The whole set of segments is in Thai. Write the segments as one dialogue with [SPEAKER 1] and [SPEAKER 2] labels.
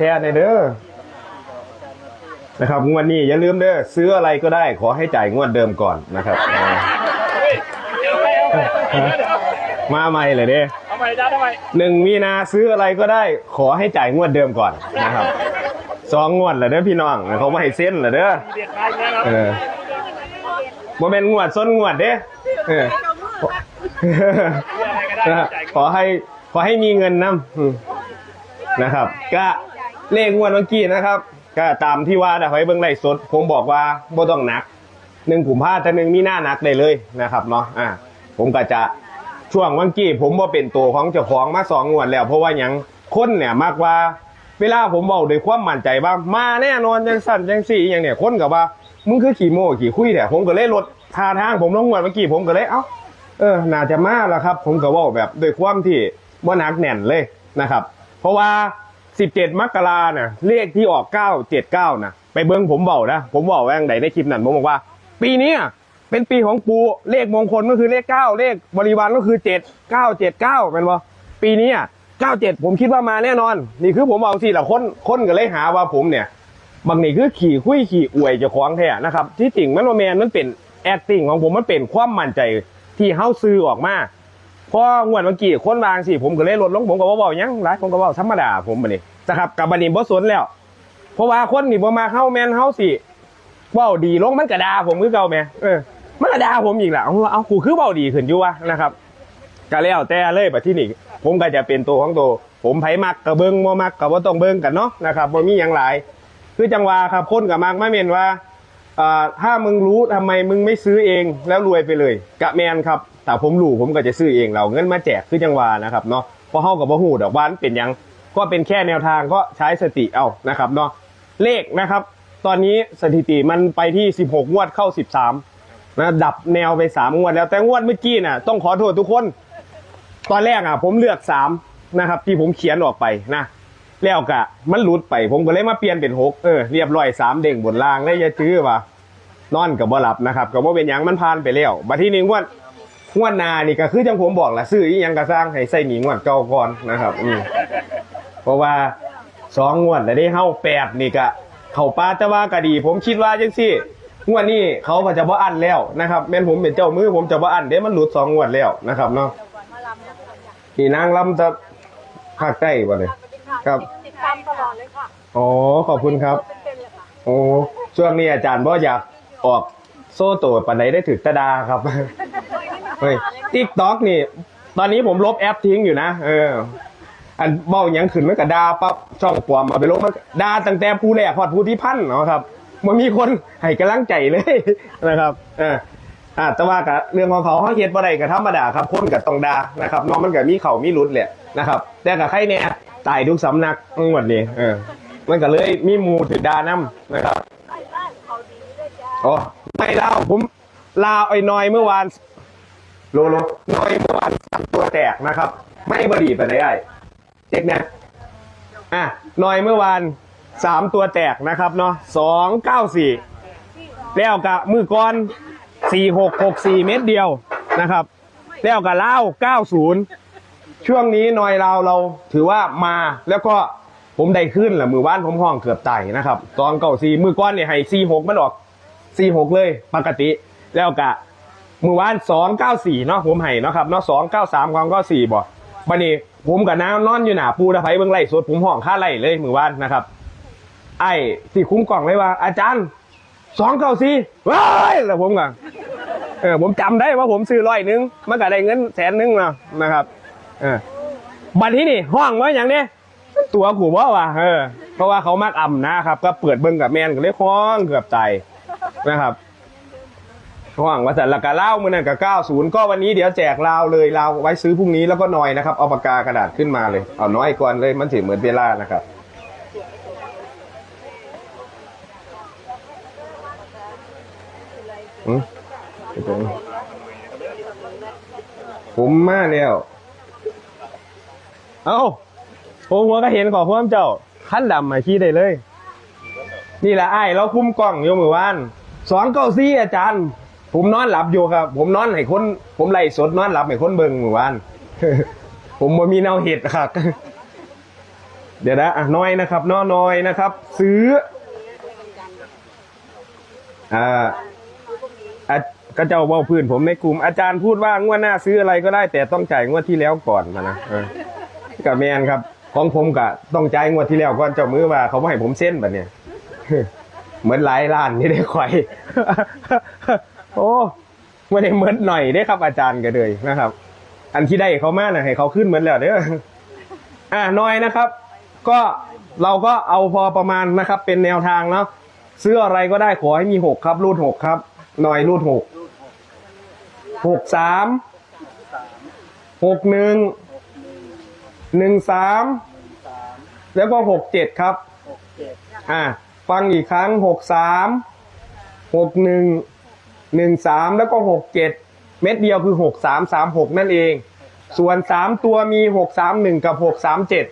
[SPEAKER 1] แชร์ในอยเด้อนะครับงวดนี้อย่าลืมเด้อซื้ออะไรก็ได้ ขอให้จ่ายงวดเดิมก่อนนะครับอ่ามาใหม่เลยเด้
[SPEAKER 2] ทำไมจ้าทำไม
[SPEAKER 1] หนึ่งมีนาซื้ออะไรก็ได้ ขอให้จ่ายงวดเดิมก่อนนะครับสองงวดเหรอเด้อพี่น้องเขาไม่ให้เส้นเหรอเด้อ
[SPEAKER 2] เด็ดใครเนี่ยนะ
[SPEAKER 1] เออบ่เป็นงวดส้นงวดเด้เออ
[SPEAKER 2] อะไรก็ได้
[SPEAKER 1] นะฮะ
[SPEAKER 2] จ่าย
[SPEAKER 1] ขอให้ขอให้มีเงินนำนะครับ ก็ เลขงวดเมื่อกี้นะครับ ก็ตามที่ว่านะไว้เบื้องไล่สด ผมบอกว่าบ่ต้องหนักหนึ่งกุมภาพแต่หนึ่งมีหน้าหนักได้เลยนะครับเนาะอ่าผมก็จะช่วงวันกี้ผมว่าเป็นตัวของเจ้าของมาสองงวดแล้ว เพราะว่ายังคนเนี่ยมากว่า เวลาผมเบาด้วยความมั่นใจว่ามาแน่นอนจังสั่นจังสี่อย่างเนี่ยคนกับว่ามึงคือขี่โม่ขี่คุยแต่ผมก็เลยลดท่าทางผมลงงวดเมื่อกี้ผมก็เลยเอ้าเออน่าจะมาแล้วครับ ผมก็เว่าแบบด้วยความที่บ่หนักแน่นเลยนะครับ เพราะว่า 17 มกราเนี่ยเลขที่ออก 979นะไปเบิ้งผมเบานะ ผมเบาแวงใดในคลิปนั้นผมบอกว่า ปีนี้เป็นปีของปูเลขมงคลก็คือเลข 9 เลขบริวารก็คือ 7 979เป็นบ่ปีนี้97 ผมคิดว่ามาแน่นอน นี่คือผมเอาสิละคนคนก็เลยหาว่าผมเนี่ยบางนี่คือขี่คุยขี่อวยเจ้าของแท้นะครับ ที่จริงมันว่าแมนมันเป็น acting ของผมมันเป็นความมั่นใจที่เฮาซื้อออกมา พองวดเมื่อกี้คนบางสิผมก็เลยลดลงผมก็บ่เว้าหยังหลายผมก็เว้าธรรมดาผมบัดนี้นะครับกับบัดนี้บ่สนแล้ว เพราะว่าคนนี่บ่มาเฮาแม่นเฮาสิเว้าดีลงมันก็ด่าผมคือเก่าแหม่เออมันก็ด่าผมอีกล่ะเอาเอากูคือเว้าดีขึ้นอยู่วะนะครับก็แล้วแต่เลยบัดที่นี่ผมก็จะเป็นตัวของตัวผมไผมักก็เบิงบ่มักก็บ่ต้องเบิงกันเนาะนะครับบ่มีหยังหลาย คือจังหวะครับคนกับมากไม่เมนว่า ถ้ามึงรู้ทำไมมึงไม่ซื้อเองแล้วรวยไปเลยกะแมนครับแต่ผมรู้ผมก็จะซื้อเองเราเงินมาแจกคือจังหวะนะครับเนาะพราะเฮากับบ่ฮู้ดอกวันเป็นยังก็เป็นแค่แนวทางก็ใช้สติเอานะครับเนาะเลขนะครับ ตอนนี้สถิติมันไปที่ 16 งวดเข้า 13นะดับแนวไป 3 งวดแล้วแต่งวดเมื่อกี้น่ะต้องขอโทษทุกคน ตอนแรกอะผมเลือก 3 นะครับ ที่ผมเขียนออกไปนะ แล้วกะ มันหลุดไป ผมก็เลยมาเปลี่ยนเป็นหกเออเรียบร้อยสามเด้งบนล่างเลยอย่าจื้อว่านอนกับบ่หลับนะครับกับว่าเป็นหยังมันผ่านไปแล้วบัดที่นี้งวดงวดหนานี่ก็คือจังผมบอกแหละซื้ออีหยังกระสร้างให้ใส่หนีงวดเก่าก่อนนะครับ อืมเพราะว่าสองงวดแล้วได้เฮาแปดนี่ก็เข้าป้าแต่ว่าก็ดี ผมคิดว่าจังซี่งวดนี้เขาก็จะบ่อันแล้วนะครับแม่นผมเป็นเจ้ามือผมจะบ่อันเด้มันหลุดสองงวดแล้วนะครับเนาะนี่นางลำจะภาคใต้บ่เลย ครับ
[SPEAKER 3] ติดตามตลอดเลยค่ะ
[SPEAKER 1] อ๋อขอบคุณครับ
[SPEAKER 3] เป็นๆเลยค่ะ
[SPEAKER 1] โอ้ช่วงนี้อาจารย์บ่อยากออกโซ่โตดปันไหนได้ถึกตะดาครับ เฮ้ยติ๊กต็อกนี่ ตอนนี้ผมลบแอปทิ้งอยู่นะ เออ อันเบ้าหยังขึ้นมันก็ดาปั๊บช่องปลอมเอาไปลบมันก็ดาตั้งแต่ผู้แรกพอดผู้ที่พันเนาะครับมันมีคนให้กำลังใจเลย นะครับ เอออ่าแต่ว่ากับเรื่องของเขาเขาเฮ็ดบ่ได้ก็ธรรมดาครับคนก็ต้องด่านะครับเน้องมันก็มีเขามีรุดแหละนะครับ แต่กับใครเนี่ย ตายทุกสำนักหมดนี่เออมันก็เลยมีหมูถือดาน้ำนะครับ
[SPEAKER 3] ได้ได้เขาดีด้วยจ้า
[SPEAKER 1] โอ้ไม่เล่าผมลาไอ้น้อยเมื่อวานโลโลน้อยเมื่อวานสามตัวแตกนะครับ ไม่บดีไปไหนไอ้เช็คนะอะน้อยเมื่อวานสามตัวแตกนะครับเนาะสองเก้าสี่แล้วกับมือก้อนสี่หกหกสี่เม็ดเดียวนะครับ แล้วกับเล่าเก้าศูนย์ ช่วงนี้นอยเราเราถือว่ามาแล้วก็ผมได้ขึ้นแหละมือว่านผมห้องเกือบไตนะครับตอนเก่าสี่มือก้อนเนี่ยให้สี่หกมันออกสี่หกเลยปกติ แล้วกะมือวานสองเก้าสี่เนาะผมให้เนาะครับเนาะสองเก้าสามของก็สี่บ่บันนี้ผมกับน้านอนอยู่หนาปูตะไคร้เบิ้งไล่สดผมห้องค่าไล่เลยมือวานนะครับ ไอ้ที่คุ้มกล่องเลยว่า อาจารย์สองเก้าสี่ว้ายแล้วผมก็เออผมจำได้ว่าผมซื้อร้อยนึงมันก็ได้เงินแสนนึงนะนะครับ เออบัดที่นี่ห้องไว่าอย่างนี้ตัวกูว่าว่ะเออ เพราะว่าเขามักอ่ำนะครับ ก็เปิดเบิ้งกับแมนก็เลยห้องเกือบตายนะครับห่วงว่าแต่ละกาเล่ามือนั่นกับ90ก็วันนี้เดี๋ยวแจกลาวเลยลาวไว้ซื้อพรุ่งนี้แล้วก็หน่อยนะครับเอาปากกากระดาษขึ้นมาเลย เอาน้อยก่อนเลยมันถือเหมือนเวลานะครับผมมาแล้ว เอ้าผมหัวก็เห็นขอเพิ่มเจ้าขั้นดำมาขี้ได้เลย นี่แหละไอ้เราคุ้มกล้องโยมือวานสองเก้าซี่อาจารย์ ผมนอนหลับอยู่ครับ ผมนอนให้คน ผมไล่สดนอนหลับให้คนเบิ่งมือวาน ผมบ่มีแนวเห็ดครับเดี๋ยวนะน้อยนะครับน้อน้อยนะครับ ซื้ออ่าอะก็เจ้าเว่าพื้นผมในกลุ่มอาจารย์พูดว่างวดหน้าซื้ออะไรก็ได้ แต่ต้องจ่ายงวดที่แล้วก่อนมานะ กับแมนครับ ของผมกะต้องจ่ายงวดที่แล้วก่อนเจ้ามือว่าเขาไม่ให้ผมเส้นแบบเนี้ยเหมือนหลายล้านนี่ได้ข่อย โอ้ไม่ได้เหมือนหน่อยได้ครับ อาจารย์ก็เลยนะครับ อันที่ได้เขามาน่ะให้เขาขึ้นเหมือนแล้วเด้ออ่าน้อยนะครับ ก็เราก็เอาพอประมาณนะครับ เป็นแนวทางเนาะซื้ออะไรก็ได้ขอให้มีหกครับ รูดหกครับ หน่อยรูดหกหกสามหกหนึ่ง หนึ่งสามแล้วก็หกเจ็ดครับอ่าฟังอีกครั้งหกสามหกหนึ่งหนึ่งสามแล้วก็หกเจ็ดเม็ดเดียวคือหกสามสามหกนั่นเอง ส่วนสามตัวมีหกสามหนึ่งกับหกสามเจ็ด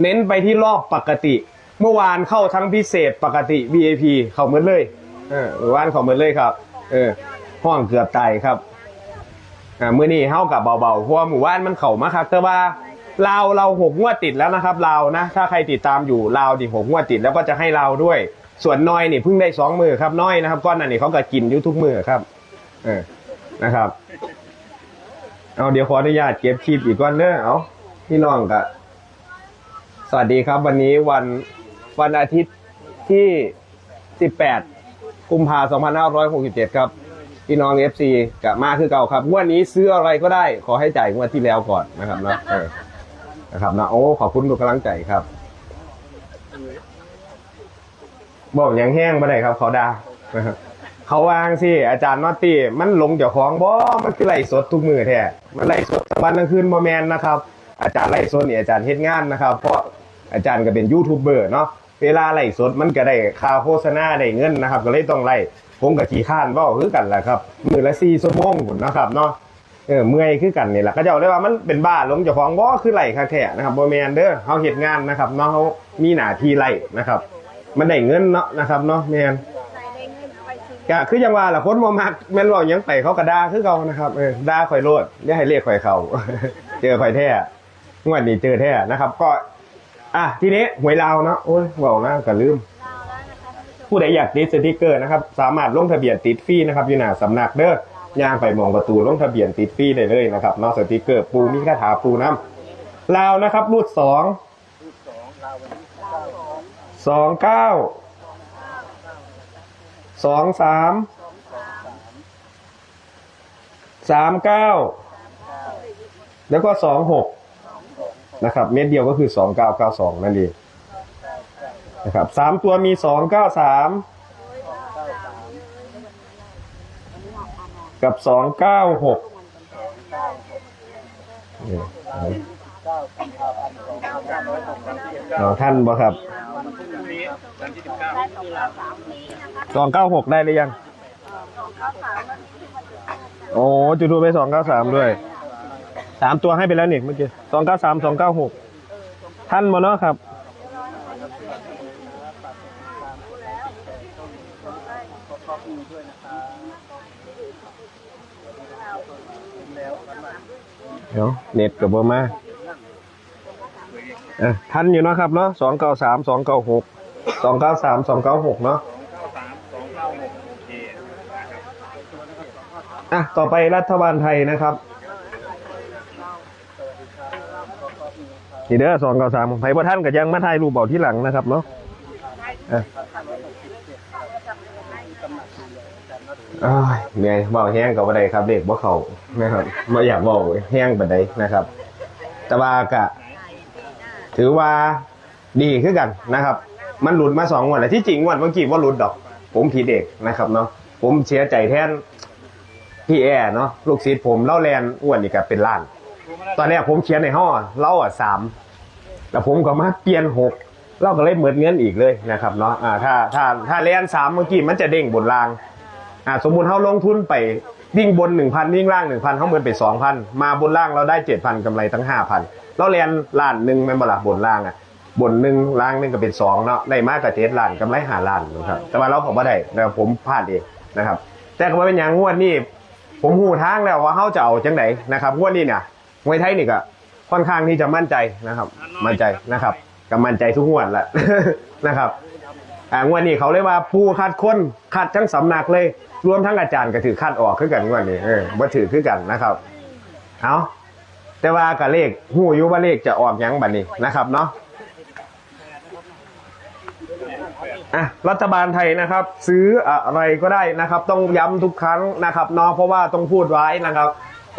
[SPEAKER 1] เน้นไปที่รอบปกติ เมื่อวานเข้าทั้งพิเศษปกติ VIP เข้าเหมือนเลยเออเมื่อวานเข้าเหมือนเลยครับ เออ ห้องเกือบตายครับอ่ามื่อนี้เข้ากับเบาๆเพราะว่าหมู่บ้านมันเข่ามาครับแต่ว่า ลาวเราหกงวดติดแล้วนะครับลาวนะ ถ้าใครติดตามอยู่ลาวดิหกงวดติดแล้วก็จะให้ลาวด้วย ส่วนน้อยนี่เพิ่งได้สองมือครับน้อยนะครับก้อนนั้นนี่เขาก็กินอยู่ทุกมือครับ เออนะครับ เอาเดี๋ยวขออนุญาตเก็บคลิปอีกก้อนเด้อเอาพี่น้องกะสวัสดีครับ วันนี้วันวันอาทิตย์ที่ 18 กุมภาพันธ์2567 ครับพี่น้อง FC กับมาคือเก่าครับงวดนี้ซื้ออะไรก็ได้ ขอให้จ่ายงวดที่แล้วก่อนนะครับเนาะ นะครับนะโอ้ขอบคุณทุกกำลังใจครับบอกอย่างแห้งมาได้ครับ เขาดาเขาวางสิอาจารย์นอตตี้มันลงเจ้าของบ่ มันคือไล่สดทุกมือแท้มันไล่สดวันทั้งคืนบ่แมนนะครับ อาจารย์ไล่สดนี่อาจารย์เฮ็ดงานนะครับ เพราะอาจารย์ก็เป็นยูทูบเบอร์เนาะเวลาไล่สดมันก็ได้ค่าโฆษณาได้เงินนะครับ ก็เลยต้องไล่ผมกับขี่ข้านว้าคือกันแหละครับมือละ4ชั่วโมงพุ่นนะครับเนาะ เออเมื่อยคือกันนี่แหละก็เจ้าเลยว่ามันเป็นบ้าลงเจ้าของบ่คือไล่ค่าแท้นะครับบ่แม่นเด้อเฮาเฮ็ดงานนะครับเนาะเฮามีหน้าที่ไล่นะครับ มันได้เงินเนาะนะครับเนาะแม่นก็คือยังว่าล่ะคนบ่มักแม่นว่าหยังไปเขาก็ด่าคือเขานะครับเออด่าข่อยโลดอย่าให้เรียกข่อยเขาเจอข่อยแท้งวดนี้เจอแท้นะครับ ก็ อะทีนี้หวยลาวเนาะโอ้ยเว้านะก็ลืมผู้ใดอยากติดสติกเกอร์นะครับ สามารถลงทะเบียนติดฟรีนะครับอยู่หน้าสำนักเด้อ ย่างไปมองประตูลงทะเบียนติดฟรีได้เลยนะครับนอกสติกเกอร์ปูมีคาถาปูน้ำลาวนะครับรูดสองสองเก้าสองสามสามเก้าแล้วก็สองหกนะครับ เม็ดเดียวก็คือสองเก้าเก้าสองนั่นเองนะครับสามตัวมีสองเก้าสาม กับสองเก้าหกเอาท่านบ่ครับสองเก้าหกได้หรือยัง โอ้จุดทูปไปสองเก้าสามด้วยสามตัวให้ไปแล้วนี่เมื่อกี้สองเก้าสามสองเก้าหกท่านบ่เนาะครับ เดี๋ยวเน็ตกับบ่มาเอะทันอยู่เนาะครับเนาะสองเก้าสามสองเก้าหกสองเก้าสามสองเก้าหกเนาะอะต่อไปรัฐบาลไทยนะครับนี่เด้อสองเก้าสามไผ่บ่ท่านกับยังมาถ่ายรูปเบาที่หลังนะครับเนาะ อะอ้ายเหนื่อยเบาแห้งกับบัไดครับเด็กบ่เขานะครับบ่อยากเบาแห้งบัไดนะครับ แต่ว่ากะ ถือว่าดีขึ้นกันนะครับ มันหลุดมาสองวันแล้วที่จริงวันเมื่อกี้ว่าหลุดดอก ผมผิดเด็กนะครับเนาะผมเสียใจแทนพี่แอร์เนาะลูกศิษย์ผมเล่าแลนอ้วนนี่ก็เป็นล้าน ตอนแรกผมเขียนในห้อเล่าอะสามแล้วผมก็มาเปลี่ยนหกเล่าก็เลยเหมือนเงินอีกเลยนะครับเนาะอ่าถ้าถ้าถ้าแลนสามเมื่อกี้มันจะเด้งบนราง อ่าสมมุติเขาลงทุนไปวิ่งบนหนึ่งพันวิ่งล่างหนึ่งพันเขาเหมือนไปสองพันมาบนล่างเราได้เจ็ดพันกำไรตั้งห้าพันเราเรียนล้านหนึ่งแม่นบละบนล่างอะบนหนึ่งล่างหนึ่งก็เป็นสองเนาะได้มากกับเจ็ดล้านกำไรหาล้านนะครับแต่ว่าเราผมว่าได้แต่ผมพลาดเองนะครับ แต่ก็มาเป็นอย่างงวดนี้ผมหูทางแล้วว่าเขาจะเอาจังไหนนะครับงวดนี้เนี่ยมวยไทยนี่ก็ค่อนข้างที่จะมั่นใจนะครับ มั่นใจนะครับกำมันใจทุกงวดแหละนะครับอ่างวดนี้เขาเรียกว่าผู้คัดคนคัดทั้งสำนักเลย รวมทั้งอาจารย์ก็ถือคัดออกคือกันงวดนี้เออบ่ถือคือกันนะครับ เอาแต่ว่ากับเลขหูยุว่าเลขจะออกยังบัดนี้นะครับเนาะอะรัฐบาลไทยนะครับ ซื้ออะไรก็ได้นะครับ ต้องย้ำทุกครั้งนะครับเนาะเพราะว่าต้องพูดไว้นะครับ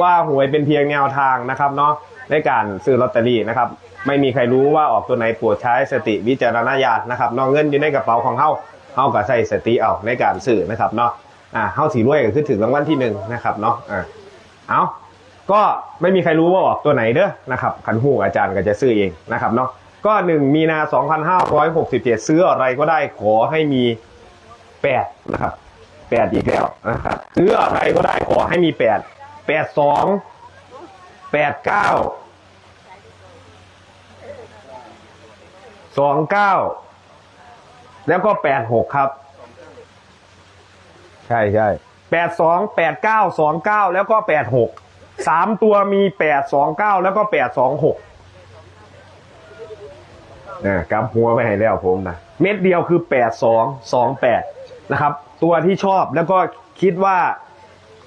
[SPEAKER 1] ว่าหวยเป็นเพียงแนวทางนะครับเนาะในการซื้อลอตเตอรี่นะครับ ไม่มีใครรู้ว่าออกตัวไหนปรดใช้สติวิจารณญาณนะครับเนอกเงินอยู่ในกระเป๋าของเฮาเฮาก็ใส่สติเอาในการซื้อนะครับเนาะ อ่าเฮาสีรวยก็คือถึงรางวัลที่หนึ่งนะครับเนาะอ่าเอาก็ไม่มีใครรู้ว่าออกตัวไหนเด้อนะครับขันหูอาจารย์ก็จะซื้อเองนะครับเนาะก็หนึ่งมีนา2567ซื้ออะไรก็ได้ขอให้มีแปดนะครับแปดอีกแล้วนะครับซื้ออะไรก็ได้ขอให้มีแปดแปดสองแปดเก้าสองเก้าแล้วก็แปดหกครับ ใช่ใช่แปดสองแปดเก้าสองเก้าแล้วก็แปดหกสามตัวมีแปดสองเก้าแล้วก็แปดสองหกนะกำหัวไปให้แล้วผมนะเม็ดเดียวคือแปดสองสองแปดนะครับ ตัวที่ชอบแล้วก็คิดว่า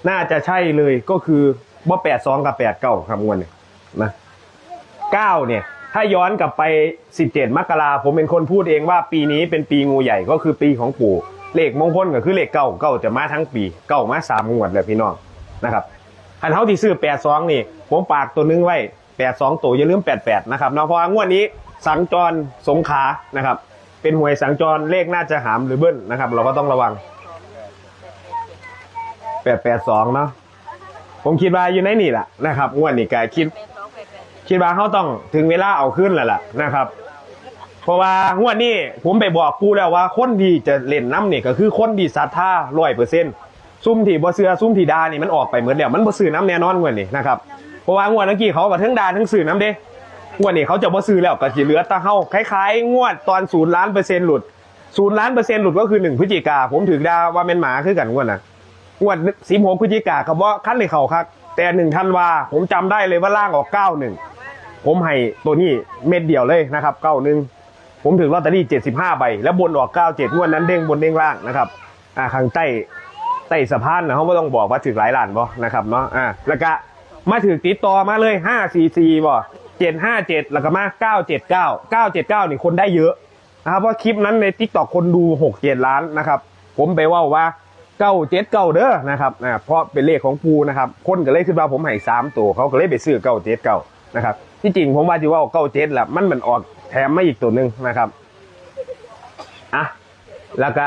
[SPEAKER 1] น่าจะใช่เลยก็คือว่าแปดสองกับแปดเก้าครับงวดเนี่ยนะเก้าเนี่ย ถ้าย้อนกลับไปสิบเจ็ดมกราผมเป็นคนพูดเองว่าปีนี้เป็นปีงูใหญ่ก็คือปีของปู่ เลขมงคลก็คือเลขเก้าเก้าจะมาทั้งปีเก้ามาสามงวดเลยพี่น้องนะครับอันเท่าที่ซื้อแปดสองนี่ ผมปากตัวนึงไว้แปดสองตัวอย่าลืมแปดแปดนะครับเนาะเพราะงวดนี้สัญจรสงขานะครับ เป็นหวยสัญจรเลขน่าจะหามหรือเบิ้ลนะครับ เราก็ต้องระวังแปดแปดสองเนาะผมคิดว่าอยู่ในนี่แหละนะครับงวดนี้ก็คิด คิดว่าเขาต้องถึงเวลาเอาขึ้นแล้วล่ะนะครับ เพราะว่างวดนี้ผมไปบอกกูแล้วว่าคนที่จะเล่นน้ำเนี่ยก็คือคนที่ศรัทธาร้อยเปอร์เซ็นต์ซุ่มที่บ่เสือซุ่มที่ดานี่มันออกไปเหมือนเดียวมันบ่ซื้อน้ำแน่นอนงวดนี้นะครับเพราะว่างวดเมื่อกี้เขาก็ทั้งดาทั้งซื้อน้ำเด้งวดนี้เขาจะบ่ซื้อแล้วก็สิเหลือตาเฮาคล้ายๆ งวดตอนศูนย์ล้านเปอร์เซ็นต์หลุดศูนย์ล้านเปอร์เซ็นต์หลุดก็คือหนึ่งพฤศจิกาผมถือดาว่าเป็นหมาคือกันงวดน่ะงวดสิบหกพฤศจิกากับว่าขั้นในเขาครับแต่หนึ่งธันวาผมจำได้เลยว่าล่างออกเก้าหนึ่งผมให้ตัวนี้เม็ดเดียวเลยนะครับเก้าหนึ่ง ผมถึงลอตเตอรี่เจ็ดสิบห้าใบแล้วบนออกเก้าเจ็ดงวดนั้นเด้งบนเด้งล่างนะครับอ่าข้างใต้ใต้สะพานนะเขาไม่ต้องบอกว่าถึงหลายล้านบ่นะครับเนาะอ่าแล้วก็มาถึงติดต่อมาเลยห้าสี่สี่บ่เจ็ดห้าเจ็ดแล้วก็มาเก้าเจ็ดเก้าเก้าเจ็ดเก้านี่คนได้เยอะนะครับเพราะคลิปนั้นในทิกตอกคนดูหกเจ็ดล้านนะครับ ผมไปว่าว่าเก้าเจ็ดเก้าเด้อนะครับอ่าเพราะเป็นเลขของปูนะครับ คนก็เลยคิดว่าผมให้สามตัวเขาก็เลยไปซื้อเก้าเจ็ดเก้านะครับ ที่จริงผมว่าจะว่าเก้าเจ็ดแหละมันมันออก แถมมาอีกตัวหนึ่งนะครับอะแล้วก็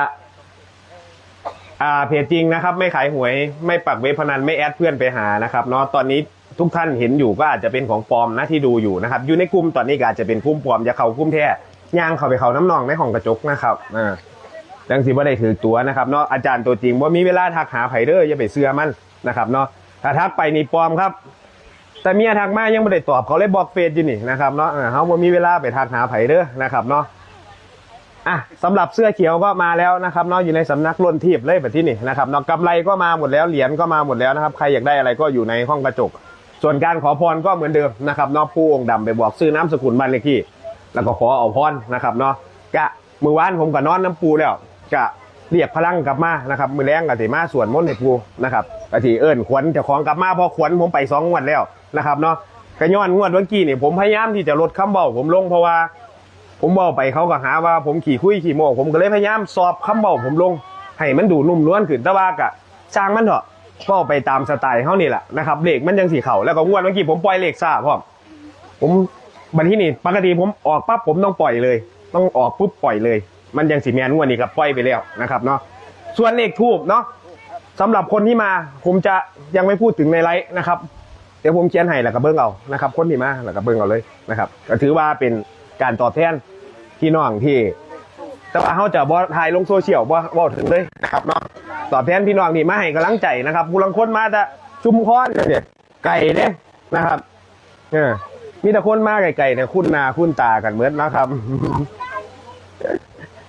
[SPEAKER 1] อ่าเพจจริงนะครับ ไม่ขายหวยไม่ปักเว็บพนันไม่แอดเพื่อนไปหานะครับเนาะตอนนี้ทุกท่านเห็นอยู่ก็อาจจะเป็นของปลอมนะที่ดูอยู่นะครับ อยู่ในกลุ่มตอนนี้ก็อาจจะเป็นกลุ่มปลอมอย่าเข้ากลุ่มแท้ย่างเข้าไปเขาน้ำนองในห้องกระจกนะครับอ่าดังสิว่าได้ถือตัวนะครับเนาะอาจารย์ตัวจริงว่ามีเวลาทักหาไผเด้ออย่าไปเสือมันนะครับเนาะถ้าทักไปนี่ปลอมครับ แต่เมียทักมายังไม่ได้ตอบเขาเลยบอกเฟซอยู่นี่นะครับเนาะเออเขาบ่มีเวลาไปทักหาไผเด้อนะครับเนาะอะสำหรับเสื้อเขียวก็มาแล้วนะครับเนาะอยู่ในสำนักล้นทีบเลยแบบที่นี่นะครับเนาะกำไรก็มาหมดแล้วเหรียญก็มาหมดแล้วนะครับใครอยากได้อะไรก็อยู่ในห้องกระจก ส่วนการขอพรก็เหมือนเดิมนะครับเนาะผู้องค์ดำไปบอกซื้อน้ำสกุลบ้านเลขที่ แล้วก็ขอเอาพรนะครับเนาะกะมือวานผมก็นอนน้ำปูแล้วกะ เรียกพลังกลับมานะครับมือแรงกับสีมาส่วนมนต์ให้ปูนะครับกะทีเอิญขวัญเจ้าของกลับมาพอขวัญผมไปสองงวดแล้วนะครับเนาะกระย้อนงวดเมื่อกี้นี่ผมพยายามที่จะลดคำเบาผมลงเพราะว่า ผมเบาไปเขาก็หาว่าผมขี่คุยขี่โมกผมก็เลยพยายามสอบคำเบาผมลง ให้มันดูนุ่มนวลขึ้นแต่ว่ากะสร้างมันเถอะเบาไปตามสไตล์เขานี่แหละนะครับเลขมันยังสีเข่าแล้วก็งวดเมื่อกี้ผมปล่อยเลขซ่าพร้อมผมบันที่นี่ปกติผมออกปั๊บผมต้องปล่อยเลย ต้องออกปุ๊บปล่อยเลย มันยังสีแมนงวดนี้กับปล่อยไปแล้วนะครับเนาะส่วนเลขทูบเนาะสำหรับคนที่มาผมจะยังไม่พูดถึงในไลฟ์นะครับ เดี๋ยวผมเขียนให้แล้วก็เบิ้งเอานะครับ คนที่มาแล้วก็เบิ้งเอาเลยนะครับก็ถือว่าเป็นการตอบแทนพี่น้องที่แต่ว่าเขาจะบอถ่ายลงโซเชียลบ่บ่ถึงเลยนะครับเนาะตอบแทนพี่น้องที่มาให้กำลังใจนะครับผู้ลังคนมาจะชุมพรเนี่ยไก่เนี่ยนะครับเออมีแต่คนมาไกลๆเนี่ยคุ้นหนาคุ้นตากันเหมือนนะครับ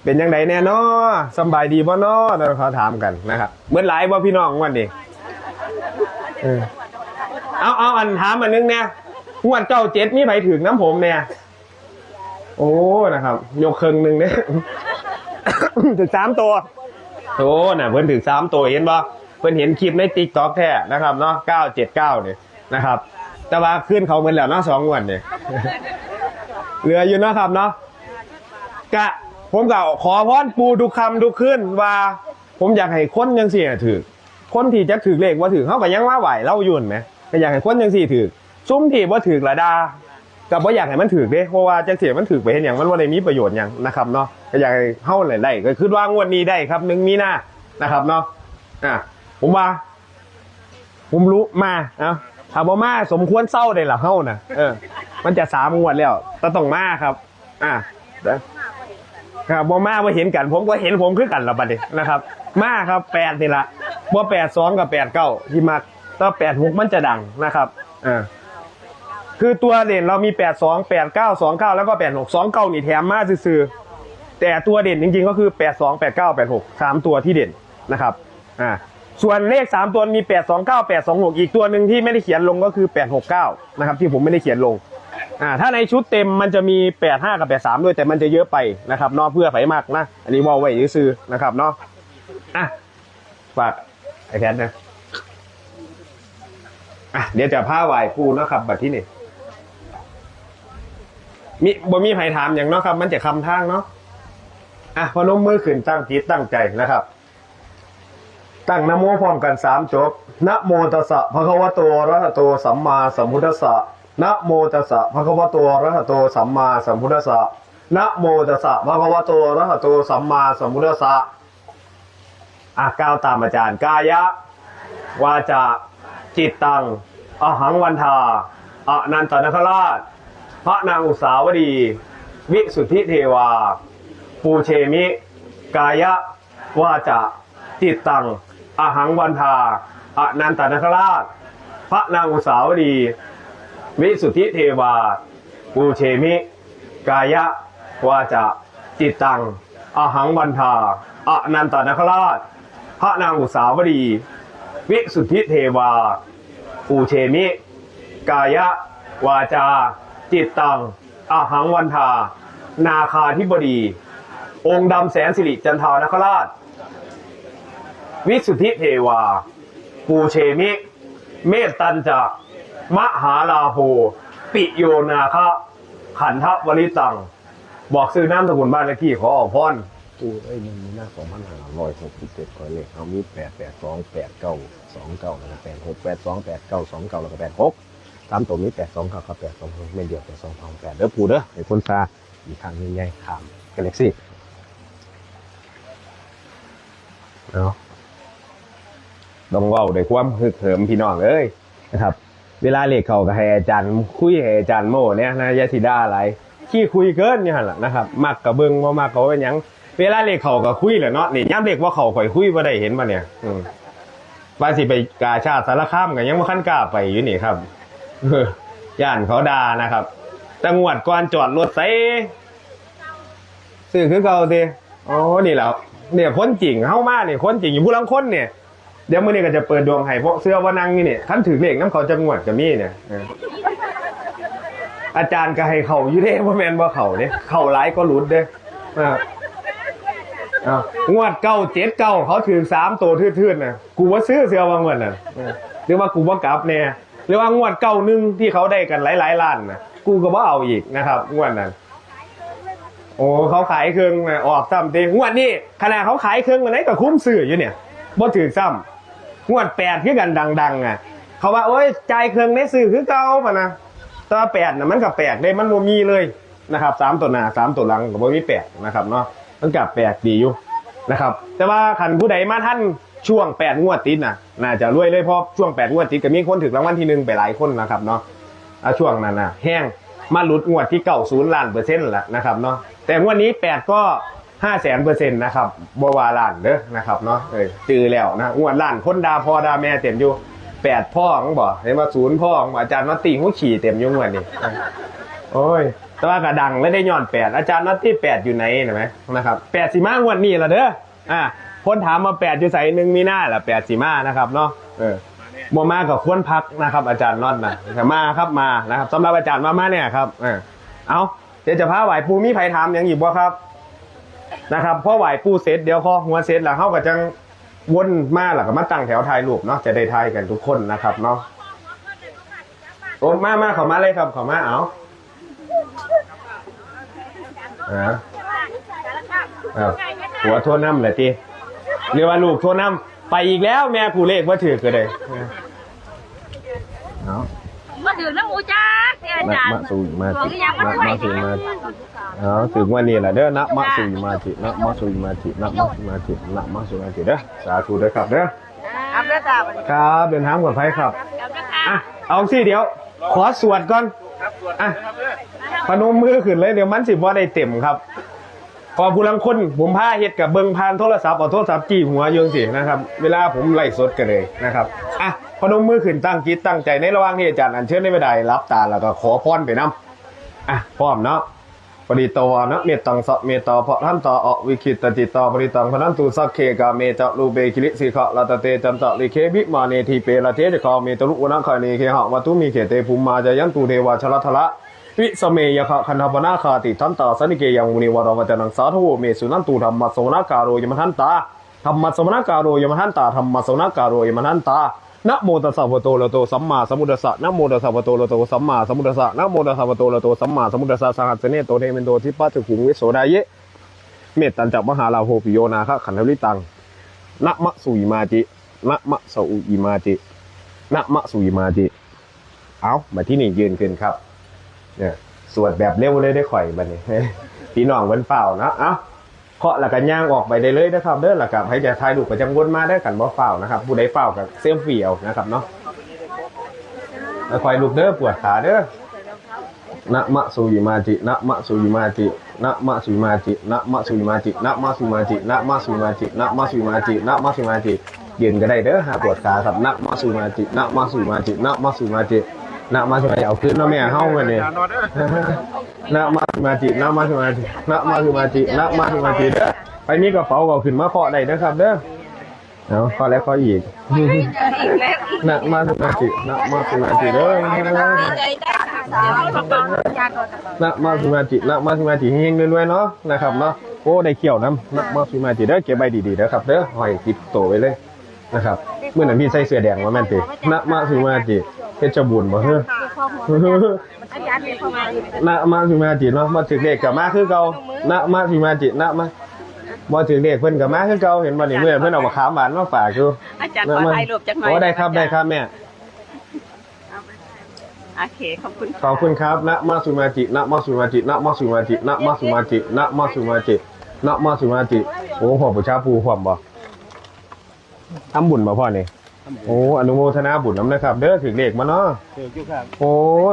[SPEAKER 1] เป็นยังไงแน่นอสำบายดีบ่นอเดี๋ยวเขาถามกันนะครับเหมือนหลายบ่พี่น้องวันนี้เออเอาเอาอันถามอันนึงเนี่ยงวดเก้าเจ็ดมีไผถึงน้ำผมเนี่ยโอ้นะครับ ยกเครึ่งหนึ่งเนี่ยถึงสามตัวโอ้น่ะเพิ่นถึงสามตัวเห็นบ่เพิ่นเห็นคลิปในติ๊กต็อกแท้นะครับเนาะเก้าเจ็ดเก้าเนี่ยนะครับ แต่ว่าขึ้นเขาเหมือนแล้วเนาะสองงวันเนี่ยเหลืออยู่เนาะครับเนาะกะ ผมก็ขอพรปูทุกคำทุกขึ้นว่า ผมอยากให้คนยังสี่ถือคนที่จะถือเลขว่าถือเขาก็ยังว่าไหวเล่ายุ่นไหมก็อยากให้คนยังสี่ถือซุ้มที่ว่าถือระดากับว่าอยากให้มันถือเด้เพราะว่าจะเสียมันถือไปเห็นอย่างมันว่าได้มีประโยชน์อย่างนะครับเนาะก็อยากให้เข้าเลยได้ก็คือว่างวดนี้ได้ครับหนึ่งมีหน้านะครับเนาะอะผมว่าผมรู้มาเอาถามว่ามาสมควรเศร้าได้หรอเฮ้านะเออ มันจะสามงวดแล้วก็ต้องมาครับ อะ ครับบ่มาว่าเห็นกัน ผมก็เห็นผมคือกันละบัดนี้นะครับ มาครับแปดนี่ละว่าแปดสองกับแปดเก้าที่มักถ้าแปดหกมันจะดังนะครับอ่าคือตัวเด่นเรามีแปดสองแปดเก้าสองเก้าแล้วก็แปดหกสองเก้านี่แถมมาซื่อๆแต่ตัวเด่นจริงๆก็คือแปดสองแปดเก้าแปดหกสามตัวที่เด่นนะครับอ่าส่วนเลขสามตัวมีแปดสองเก้าแปดสองหกอีกตัวหนึ่งที่ไม่ได้เขียนลงก็คือแปดหกเก้านะครับที่ผมไม่ได้เขียนลง อ่าถ้าในชุดเต็มมันจะมีแปดห้ากับแปดสามด้วยแต่มันจะเยอะไปนะครับเนอกเพื่อไฟมากนะ อันนี้ว่าไว้ซื้อนะครับเนาะอะฝากไอแพดนะอะเดี๋ยวจะผ้าไหวปูเนาะครับบัดที่นี่มีบ่มีใครถามอย่างเนาะครับ มันจะคำทางเนาะอะพนมมือขึ้นตั้งจิตตั้งใจนะครับ ตั้งนโมพร้อมกันสามจบนโมตัสสะภะคะวะโตระหะโตสัมมาสัมพุทธัสสะ นะโมตัสสะภะคะวะโตอะระหะโตสัมมาสัมพุทธัสสะนะโมตัสสะภะคะวะโตอะระหะโตสัมมาสัมพุทธัสสะอะก้าวตามอาจารย์กายะ วาจาจิตตังอหังวันทาอนันตนคราช พระนางอุสาวดี วิสุทธิเทวา ปูเชมิ กายะ วาจาจิตตังอหังวันทาอนันตนคราช พระนางอุสาวดี วิสุทธิเทวาปูเชมิ กายะวาจาจิตตังอหังวันทาอนันตนาคราช พระนางอุสาวดี วิสุทธิเทวาปูเชมิ กายะวาจา จิตตังอาหังวันทา นาคาธิบดี องค์ดำแสนสิริจันทานคราช วิสุทธิเทวาปูเชมิ เมตตันจะ มหาลาโภปิโยนาคะขันทวริตัง บอกซื้อน้ำสกุลบ้านเลขที่ขอออกพร
[SPEAKER 2] กูเอ้ยมันมีหน้าสองพันห้าร้อยหกสิบเจ็ดร้อยเลขเอามีแปดแปดสองแปดเก้าสองเก้าแล้วก็แปดหกแปดสองแปดเก้าสองเก้าแล้วก็แปดหกตามตัวมีแปดสองเก้ากับแปดสองไม่เดียวแปดสองสองแปดเด้อปูเด้อไอ้คนซาอีกครั้งนึงใหญ่ขามกาแล็กซี่เนาะ
[SPEAKER 1] ต้องเว้าด้วยความฮึกเหิมพี่น้องเอ้ยนะครับ เวลาเลขเขาก็ให้อาจารย์ คุยให้อาจารย์โม่เนี่ยนะยาสิดาอะไรขี้คุยเกินเนี่ยหั่นล่ะนะครับมักกับเบิงบ่มักก็เป็นยังเวลาเลขเขาก็คุยแหละเนาะนี่ย้ำเลขว่าเขาข่อยคุยบ่ได้เห็นมาเนี่ยอืมว่าสิไปกาชาติสารคามก็ยังบ่คันกล้าไปอยู่นี่ครับย่านเขาดานะครับแต่งวดก่อนจอดรถใส่ซื้อคือเก่าติอ๋อนี่แหล้วเนี่ยคนจริงเฮามาเนี่ยคนจริงอยู่ผู้ลังคนเนี่ย เดี๋ยวมื้อนี้ก็จะเปิดดวงให้เพราะเสื้อว่านั่งนี่เนี่ยคันถือเลขน้ำเขาจะงวดก็มีเนี่ยเอออาจารย์ก็ให้เขาอยู่เด้บ่แมนบ่าเขาเด้เขาหลายก็หลุดเด้นะครับอ้าวงวดเก้าเจ็ดเก้าเขาถือสามตัวทื่นๆนะกูว่าซื้อเสื้อว่างวดน่ะเออหรือว่ากูว่ากลับแน่หรือว่างวดเก้าหนึงที่เขาได้กันหลายๆล้านนะกูก็บ่เอาอีกนะครับงวดนั้นโอ้เขาขายเครื่องนะออกซ้ำเต็งวดนี้ขนาดเขาขายเครื่องมันไหนก็คุ้มซื้ออยู่เนี่ยบ่ถือซ้ำ งวดแปดคือกันดัง ๆ อะ เขาว่าโอ้ยใจเครื่องในซื้อคือเก่าปะนะแตัวาแปดน่ะมันกับแปดเลยมันบ่มีเลยนะครับสามตัวหน้าสามตัวหลังก็บ่มีแปดนะครับเนาะมันกับแปลกดีอยู่นะครับ แต่ว่าขันผู้ใดมาท่านช่วงแปดงวดติดนะน่าจะรวยเลยเพราะช่วงแปดงวดติดก็มีคนถึงรางวัลที่หนึ่งไปหลายคนนะครับเนาะช่วงนั้นนะแห้งมาหลุดงวดที่เก่าศูนย์ล้านเปอร์เซ็นต์แหละนะครับเนาะแต่งวดนี้แปดก็ ห้าแสนเปอร์เซ็นต์นะครับบวาล้านเด้อนะครับเนาะเอ้ยจือแล้วนะงวดล้านคนดาพอดาแม่เต็มอยู่แปดพ่อของบ่เห็นว่าศูนย์พ่อของอาจารย์นัตตีหัวขี่เต็มอยุ่งวดนี้โอ้ย แต่ว่ากระดังแล้วได้ย้อนแปดอาจารย์นัตตีแปดอยู่ไหนเห็นไหมนะครับแปดสีมางวดนี้ละเด้ออะคนถามมาแปดอยู่ใส่หนึ่งมีหน้าละแปดสีมานะครับเนาะเออบ่มากับควรพักนะครับ อาจารย์น็อตนะมาครับมานะครับสำหรับอาจารย์มามาเนี่ยครับเออเอาเดี๋ยวจะพาไหวปูมีไผถามหยังอีกบ่ครับ นะครับพอไหวปูเสร็จเดี๋ยวพอหัวเสร็จแล้วเขาก็จังวนมาแล้วก็มาตั้งแถวถ่ายรูปเนาะจะได้ถ่ายกันทุกคนนะครับเนาะโอ้มามาเขอมาเลยครับเขอมาเอาอ่าเอาหัวโทษน้ำเลยทีเรียกว่าลูกโทษน้ำไปอีกแล้วแม่กูเลขว่าถือก็เลยเอา
[SPEAKER 3] มาถึงน้ำหมูจ้าที่อา
[SPEAKER 2] นะ
[SPEAKER 3] จารย์
[SPEAKER 2] มะสูมา
[SPEAKER 3] บอก
[SPEAKER 2] จิ
[SPEAKER 3] ยังมา
[SPEAKER 2] นะ
[SPEAKER 3] ด้วย
[SPEAKER 2] มะสูมาจิ เอาถึงวันนี้แหละเด้อนะมะสูมาจินะมะสูมาจินะมะสูมาจินะมะสูมาจิเด้อสาธุเด้อครับเด้อ
[SPEAKER 3] อับแล้วจ้า
[SPEAKER 1] ครับเดินทางปลอดภัยครับ
[SPEAKER 3] อับแล้วค่ะ
[SPEAKER 1] อะเอาสิเดี๋ยว ขอสวดก่อนอะพนมมือขึ้นเลยเดี๋ยวมันสิว่าได้เต็มครับพอผู้ลังคนผมพาเฮ็ดกับเบิงผ่านโทรศัพท์เอาโทรศัพท์จี้หัวเยิงสินะครับ เวลาผมไล่สดกันเลยนะครับอะพนมมือขึ้นตั้งจิตตั้งใจในระหว่างที่อาจารย์อัญเชิญในเวลารับตาแล้วก็ขอพรไปนํอะพร้อมเนาะ ปริตวานะเมตตังสะเมตตาเพระท่านต่อวิคิตติตาปริตังพนันตุสักเคกาเมจะลูเบคิริสิขะลาตเตจันตะลิเคบิมาเนทีเปละเทจคาเมตลุวนะคาเนเคหะวัตุมีเขเตภูมิมาจายันตุเทวาชลทละวิสเมยคะคันธปนาคาติทันตาสนิเกยังมุนิวรวัจนังสาธุเมสุนันตุธรรมะโสนาการโยมทันตาธรรมะโสนาการโยมทันตาธรรมะโสนาการโยมทันตา นะโมตัสสะภะคะวะโตระโตสัมมาสัมพุทธัสสะนะโมตัสสะภะคะวะโตระโตสัมมาสัมพุทธัสสะนะโมตัสสะภะคะวะโตระโตสัมมาสัมพุทธัสสะสหัสเนโตเทเมนโตทิปัสสขุงวิโสดายะเมตตัญจักมหาลาโหปิโยนาคะขันธวิตังนะมะสุยมาจินะมะสุยมาจินะมะสุยมาจิ เอามาที่นี่ยืนขึ้นครับเนี่ยสวดแบบเร็วเลยได้ข่อยบัดนี้พี่น้องเพิ่นเฝ้านะเอ้า เคาะแล้วก็ย่างออกไปได้เลยนะครับเด้อแล้วก็ให้จะถ่ายรูปก็จังวนมาได้กันบ่เฝ้านะครับผู้ใดเฝ้ากับเซลฟี่เอานะครับเนาะแล้วคอยลูกเด้อปวดขาเด้อนะมะสุยมาจินะมะสุยมาจินะมะสุยมาจินะมะสุยมาจินะมะสุยมาจินะมะสุยมาจินะมะสุยมาจินะมะสุยมาจิยืนก็ได้เด้อหาปวดขาครับนะมะสุยมาจินะมะสุยมาจินะมะสุยมาจิ นะมะสุยิมาจิเอาขึ้นเนาะแม่เฮาเงินนี่นะมาสมาจินะมาสมาจินะมาสมาจินะมาสมาจิเด้อไปมีกระเป๋าก็ขึ้นมาเคาะได้นะครับ เด้อเอาเคาะแล้วเคาะอีก
[SPEAKER 3] อีกแล้ว
[SPEAKER 1] นะมาสมาจินะมาสมาจิเด้อ
[SPEAKER 3] ใจได้สาวกระเป๋ายากกว่า
[SPEAKER 1] นะมาสมาจินะมาสมาจิเฮงๆรวยๆเนาะนะครับเนาะโอ้ได้เขียวน้ำนะมาสมาจิเด้อเก็บใบดีๆเด้อครับเด้อห้อยติดโตไว้เลยนะครับ เมื่อนั้นพี่ใส่เสื้อแดงมาแม่นตินะมาสมาจิเพชรบุญบ่เฮ้อ
[SPEAKER 3] อาจารย์เรียนเข้ามา
[SPEAKER 1] นะมาสิมาจิเนาะมาถึงเลขกับมาคือเก่านะมาสิมาจินะมาบ่ถึงเลขเพิ่นกับมาคือเก่าเห็นบ่นี่เมื่อเพิ่นเอามะขามหวานมาฝากอยู่
[SPEAKER 3] อาจารย์ขอถ่ายรูปจังหน่อย
[SPEAKER 1] โอ้ได้ครับได้ครับแม่
[SPEAKER 3] โอเคขอบคุณ
[SPEAKER 1] ขอบคุณครับนะมาสุมาจินะมาสุมาจินะมาสุมาจินะมาสุมาจินะมาสุมาจินะมาสุมาจิโอ้พ่อปู่ชาปูพร้อมบ่ ทำบุญบ่พ่อนี่โอ้อนุโมทนาบุญนำนะครับ เด้อถึงเลขมาเนาะ
[SPEAKER 2] เจออยู่ครับ
[SPEAKER 1] โอ้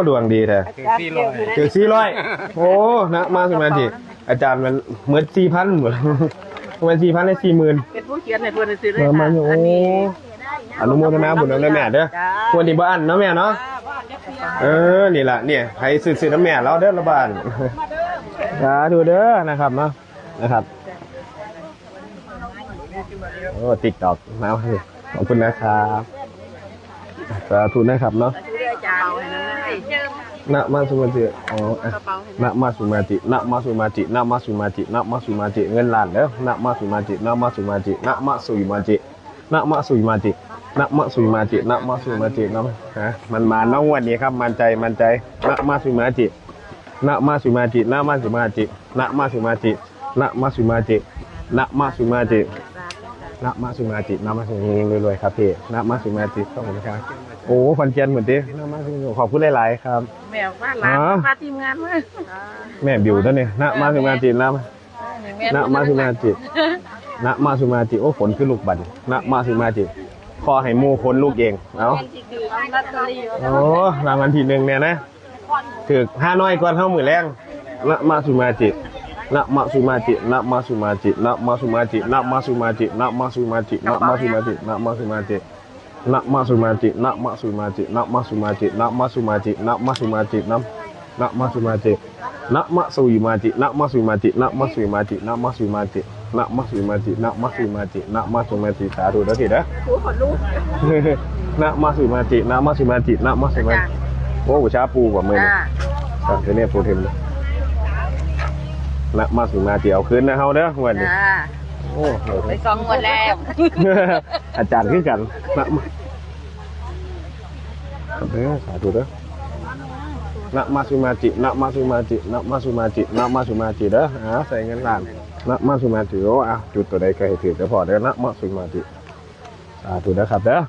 [SPEAKER 1] ดวงดีแท้
[SPEAKER 2] คือสี่ร้อย
[SPEAKER 1] ถึงสี่ร้อยโอ้นะมาสุมาจิอาจารย์มันเหมือนสี่พันเหมือนมันสี่พันได้สี่หมื่น
[SPEAKER 3] เป็นผู้เขียนในเพื่อนซื้อเลย
[SPEAKER 1] เออ
[SPEAKER 3] ค่ะ
[SPEAKER 1] มาอยู่โอ้อนุโมทนาบุญนำได้แม่เด้อควรที่บ้านเนาะแม่เนาะเออนี่แหละเนี่ยให้ซื้อซื้อน้ำแม่เราเด้อละบ้านสาธุเด้อนะครับเนาะนะครับโอ้ ติ๊กตอกมาให้ขอบคุณนะครับสาธุนะครับเนาะ
[SPEAKER 3] ซื้อเลยอาจารย์ให้เจิม
[SPEAKER 1] นะมาสุมาจิอ๋อนะมาสุมาจินะมาสุมาจินะมาสุมาจินะมาสุมาจิเงินล้านเด้อนะมาสุมาจินะมาสุมาจินะมาสุมาจินะมาสุมาจินะมาสุมาจินะมาสุมาจินะฮะมันมาน้องวันนี้ครับ มันใจมันใจนะมาสุมาจินะมาสุมาจินะมาสุมาจินะมาสุมาจินะมาสุมาจินะมาสุมาจิ นะมาสุมาจินะมาสุมาจิรวยๆครับพี่นะมาสุมาจิขอบคุณครับโอ้ฟันเจียนเหมือนดินะมาสุมาจิขอบคุณหลายๆครับ
[SPEAKER 3] แม่ว่าหลาน
[SPEAKER 1] อ๋อ
[SPEAKER 3] พาทีมงานมา
[SPEAKER 1] แม่บิวตัวนี้นะมาสุมาจินะนะมาสุมาจินะมาสุมาจิโอ้ฝนคือลูกบันนะมาสุมาจิขอให้หมูคนลูกเองเอา
[SPEAKER 3] ที่คือลอตเตอรี่
[SPEAKER 1] โอ้รางวัลที่หนึ่งเนี่ยนะถือห้าน้อยก่อนเข้ามือแรงนะมาสุมาจิ nak masuk masjid, nak masuk masjid, nak masuk masjid, nak masuk masjid, nak masuk masjid, nak masuk masjid, nak masuk masjid. Nak masuk masjid, nak masuk masjid, nak masuk masjid,
[SPEAKER 3] nak masuk masjid, nak masuk
[SPEAKER 1] masjid, nak nak masuk masjid. Nak masuk masjid, nak masuk masjid, nak masuk masjid, nak masuk masjid, nak masuk masjid, nak masuk masjid, nak masuk masjid. Đã rồi đó kìa đó. Nak masuk masjid, nak
[SPEAKER 3] masuk masjid,
[SPEAKER 1] nak masuk masjid. Bố của cha pu và mình. Rồi, thế này phụ thêm nữa. นะมาสิมาเดี๋ยวคืนนะเฮาเด้อวันนี้
[SPEAKER 3] จ้า
[SPEAKER 1] โอ้โห
[SPEAKER 3] ไปสองงวดแล้ว
[SPEAKER 1] อาจารย์ขึ้นกันนะมาเด้อสาธุเด้อนะมาสุมาจินะมาสุมาจินะมาสุมาจินะมาสุมาจิเด้ออ่าใส่เงินล้านนะมาสุมาจิโอ้อะจุดตัวใดก็ให้ถือแต่พอเด้อนะมาสุมาจิสาธุเด้อครับเด้อ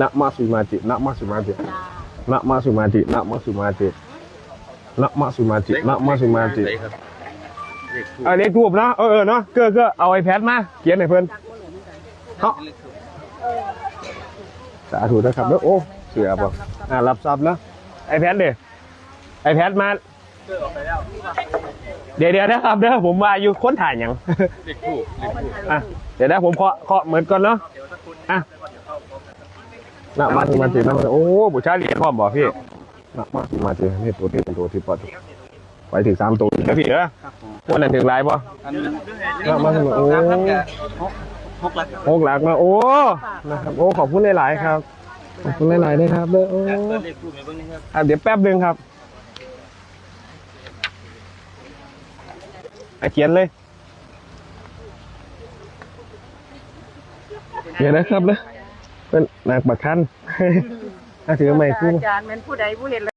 [SPEAKER 1] นะมาสุมาจินะมาสุมาจินะมาสุมาจินะมาสุมาจินะมาสุมาจินะมาสุมาจิ เอาเลขทูบเนาะเออเออเนาะเก็ก็เอาไอแพดมาเขียนให้เพื่อนเนาะสาธุนะครับเด้อโอ้เสือป่ะอ่ารับทรัพย์เนาะไอแพดเด้ไอแพดมาเดี๋ยวเดี๋ยวนะครับเด้อผมมาอยู่ค้นถ่ายหยัง
[SPEAKER 4] เด็กถูกเด็กถูก
[SPEAKER 1] อะเดี๋ยวนะผมเคาะเคาะเหมือนก่อนเนาะอะนะมาถึงมาถึงนะโอ้บุชาเหรียญพร้อมบ่พี่นะมาถึงมาถึงนี่ตัวที่เป็นตัวที่ปอด ไปถึงสามตัวแล้วพี่เด้อวันนั้นถึงหลายป่ะ
[SPEAKER 4] อันนี้
[SPEAKER 1] มามาถึงโอ้
[SPEAKER 4] หกหลัก
[SPEAKER 1] โอ้หลักมาโอ้นะครับโอ้ขอบคุณหลายๆครับขอบคุณหลายๆด้วยครับเด้อโอ้
[SPEAKER 4] เปิดเลขถูกในเบื้องนี้ครับ
[SPEAKER 1] อะเดี๋ยวแป๊บหนึงครับอะเขียนเลยเดี๋ยวนะครับเด้อเป็นหนักบักคัน อะถือไม้คู่
[SPEAKER 3] อาจารย์เป็นผู้ใดผู้เห็น